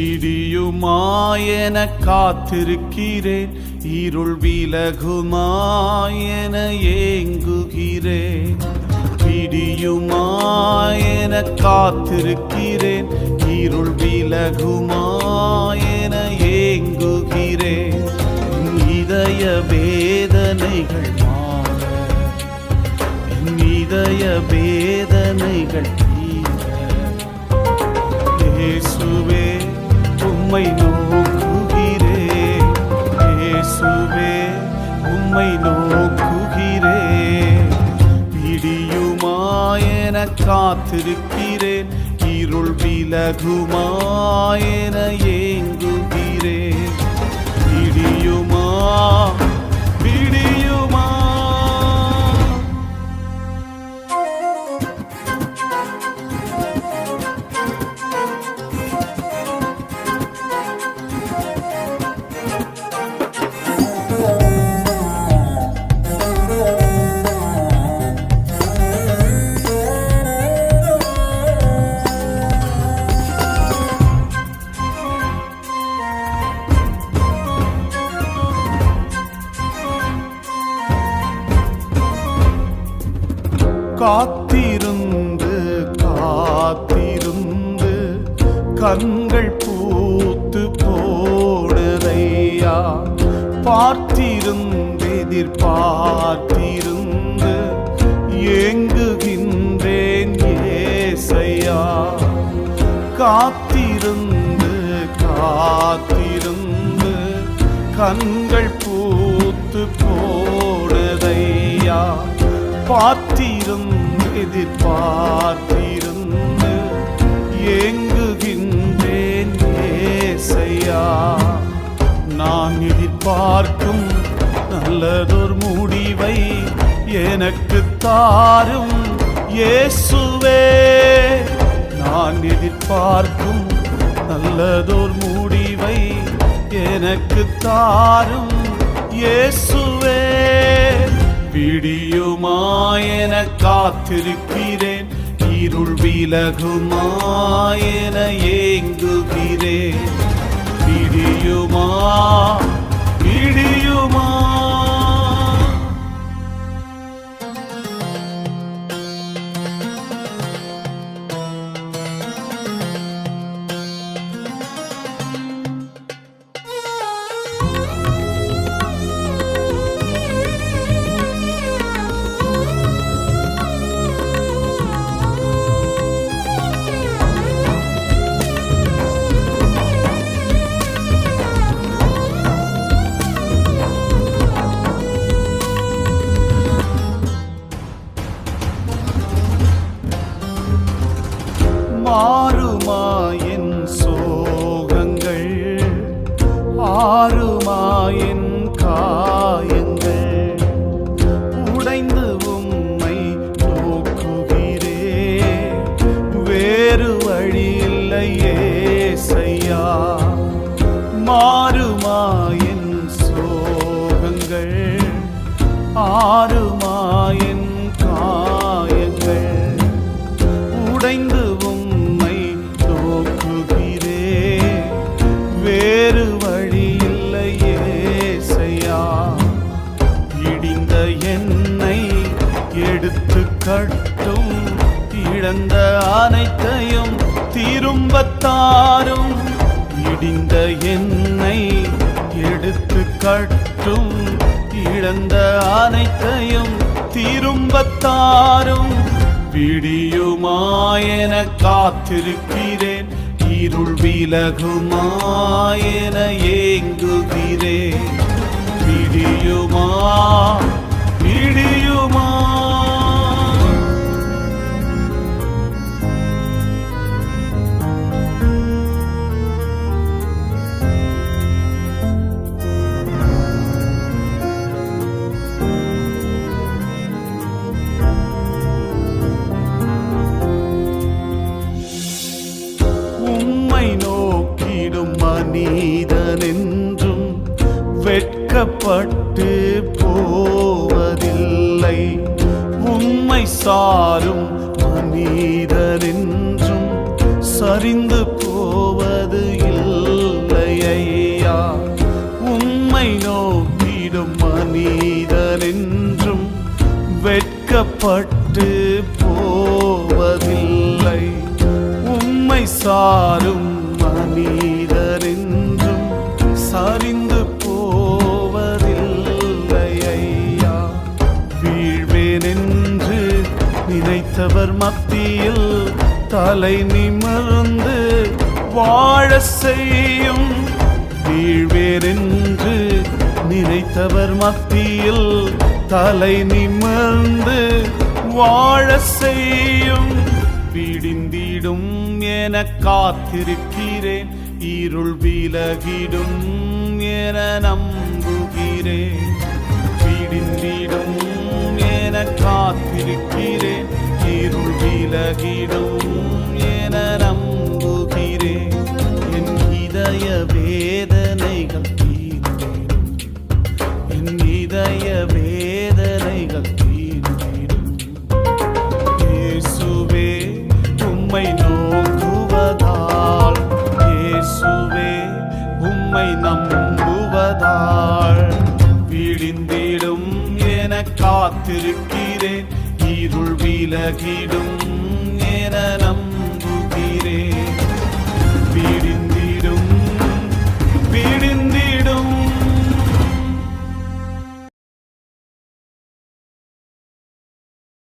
பிடியுமாயென காத்திருக்கிறேன். இருள் விலகுமாயன ஏங்குகிறேன். பிடியுமாயென காத்திருக்கிறேன். இருள் விலகுமாயன ஏங்குகிறேன். இதய வேதனைகள் மாற இதய வேதனைகள் உம்மை நோக்குகிறே. இயேசுவே உம்மை நோக்குகிறேன் பிடியுமாயென காத்திருக்கிறேன் இருள் விலகுமாயென ஏங்குகிறேன் பிடியுமா காத்திருந்து காத்திருந்து கண்கள் பூத்து போடுதையா? பார்த்திருந்து எதிர்பார்த்திருந்து ஏங்குகின்றேன் ஏசையா? காத்திருந்து காத்திருந்து கண்கள் பூத்து போடுதையா? பார்த்திருந்து எதிர்பார்த்திருந்து ஏங்குகின்றேன் ஏசையா. நான் எதிர்பார்க்கும் நல்லதொரு முடிவை எனக்கு தாரும் இயேசுவே. நான் எதிர்பார்க்கும் நல்லதோர் முடிவை எனக்கு தாரும் இயேசுவே. விடியுமாயென காத்திருக்கிறேன். இருள் விலகுமா என ஏங்குகிறேன். விடியுமா விடியுமா மாறுமாயின் சோகங்கள் ஆறுமாயின் காயங்கள் உடைந்து உம்மை நோக்குகிறே வேறு வழி செய்யா இடிந்த என்னை எடுத்து கட்டும் இழந்த அனைத்தையும் திரும்பத்தாரும் இடிந்த என் எடுத்து கட்டும் இழந்த அனைத்தையும் திரும்பத்தாரும் பிடியுமா என காத்திருக்கிறேன். இருள் விலகுமா என ஏங்குகிறேன். பிடியுமா பிடியுமா? வெட்கப்பட்டு போவதில்லை. உண்மை சாரும் மனிதரென்றும் சரிந்து போவது இல்லை ஐயா உம்மை நோக்கிடும் மனிதரென்றும் வெட்கப்பட்டு போவதில்லை. உண்மை சாரும் கிறிஸ்தவர் மத்தியில் தலை நிமிர்ந்து வாழ செய்யும் வீழ்வேரென்று நினைத்தவர் மத்தியில் தலை நிமிர்ந்து வாழ செய்யும் விடிந்திடும் என காத்திருக்கிறேன் இருள் விலகிடும் என நம்புகிறேன். விடிந்திடும் என காத்திருக்கிறேன் இருள் விலகிடும் என இருள் விலகிடும்.